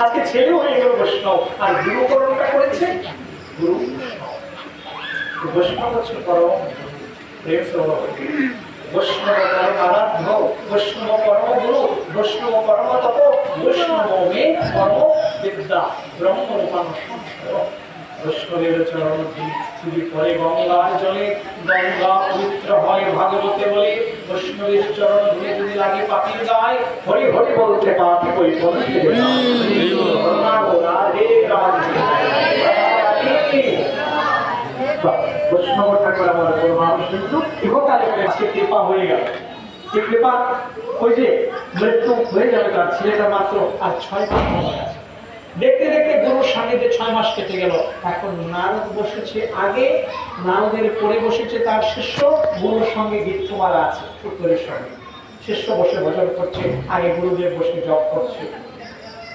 আজকে ছেলে হয়ে গেল বৈষ্ণব। আর গুরুকরণটা করেছে? গুরু। বৈষ্ণব হচ্ছে পরম বৈষ্ণব বৈষ্ণব বৈষ্ণব বৈষ্ণবের চরণ জলে, গঙ্গা হয় ভাগবতে বলে। বৈষ্ণবের চরণ ধুয়ে যদি লাগে পাখির গায়ে। হরি হরি বলতে পাপি বলতে আমার বড় মানুষ কিন্তু ইহকালে আজকে কৃপা হয়ে গেল। কৃপা? ওই যে মৃত্যু হয়ে যাবে তার ছেলেটা মাত্র আর ছয় মাস দেখতে দেখতে গুরুর সান্নিধ্যে ছয় মাস কেটে গেল, এখন নারদ বসেছে আগে, নারদের পরে বসেছে তার শিষ্য, গুরুর সঙ্গে গীতমালা আছে উত্তরের সঙ্গে। শিষ্য বসে ভজন করছে, আগে গুরুদেব বসে জপ করছে।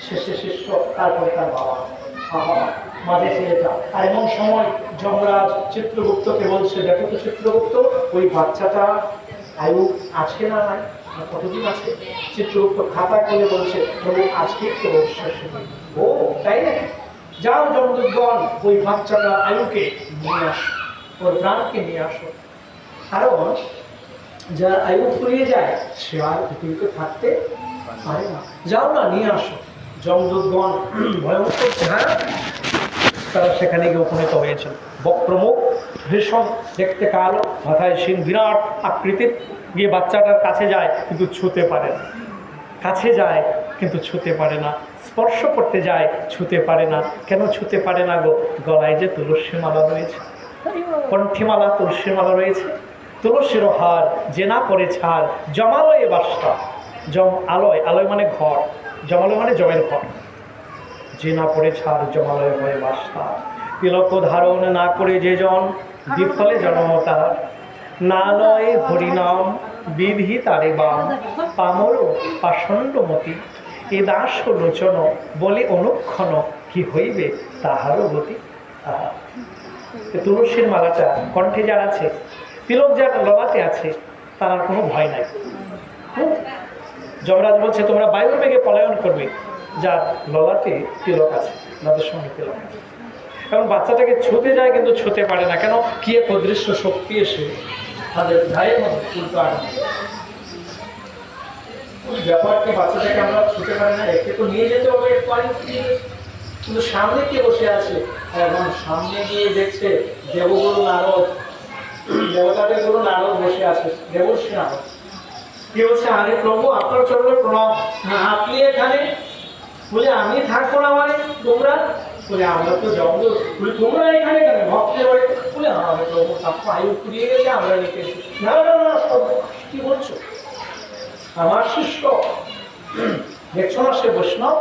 শেষে শিষ্য, তারপরে তার বাবা। মাঝে আর এমন সময় যমরাজ চিত্রগুপ্তকে বলছে, দেখো তো চিত্রগুপ্ত, ওই বাচ্চাটা আয়ু আছে না নাই? কতদিন আছে? চিত্রগুপ্ত খাতা করে বলছে প্রভু আজকে তো ও, তাই না যাও জমদুদ্গণ ওই বাচ্চাটা আয়ুকে নিয়ে আসো, ওর প্রাণকে নিয়ে আসো। কারণ যার আয়ু ফুরিয়ে যায়, সে আর পৃথিবীতে থাকতে পারে না। যাও না, নিয়ে আসো। জমদূতগণ ভয়ঙ্কর চেহারা তারা সেখানে গিয়ে উপনীত হয়েছিল। বক্রমুখ, ভীষণ দেখতে কালো, মাথায় সিং বিরাট আকৃতির। গিয়ে বাচ্চাটার কাছে যায়, কিন্তু ছুতে পারে না। কাছে যায়, কিন্তু ছুতে পারে না। স্পর্শ করতে যায়, ছুতে পারে না। কেন ছুতে পারে না গো? গলায় যে তুলসী মালা রয়েছে। কণ্ঠিমালা তুলসী মালা রয়েছে। তুলসীর হার, জেনা করে ছাড় জমালয়ে বাসটা জম আলয় আলয় মানে ঘর জমালয় মানে জমের ঘর। যে না পড়ে ছাড় জমালয় হয়ে বাসটা তিলক ধারণ না করে যে জন, বিফলে জন্ম তার। না লয় হরিনাম বিধি তারে বাম। পামর পাষণ্ডমতি এ দাস লোচন, বলে অনুক্ষণ, কি হইবে তাহারও গতি তুলসীর মালাটা কণ্ঠে যার আছে, তিলক যার ললাতে আছে, তার কোনো ভয় নাই? যমরাজ বলছে, তোমরা বায়ুর বেগে পলায়ন করবে। যার ললাতে তিলক আছে, তাদের সঙ্গে তিলক এখন বাচ্চাটাকে ছুতে যায়, কিন্তু ছুতে পারে না। কেন? কি এক অদৃশ্য শক্তি এসে তাদের গায়ের মধ্যে উল্টো করে। ব্যাপারকে বাচ্চাটাকে আমরা ছুতে পারি না, একে তো নিয়ে যেতে হবে। কিন্তু সামনে কে বসে আছে? এখন সামনে গিয়ে দেখছে দেবগুরু নারদ। দেবতাদের গুরু নারদ বসে আছে দেবর্ষী নারদ। কি বলছে আরে প্রভু, আপনার চরণে প্রণাম। আপনি এখানে? বলে, আমি থাকব না মানে? তোমরা? বলে, আমরা তো জঙ্গল বলে, তোমরা এখানে কেন? ভক্তের বাড়ি বলে আমি প্রভু তারপর আয়ু ফুরিয়ে গেছে, আমরা রেখে না না না কি বলছো? আমার শিষ্য। দেখছ না সে বৈষ্ণব?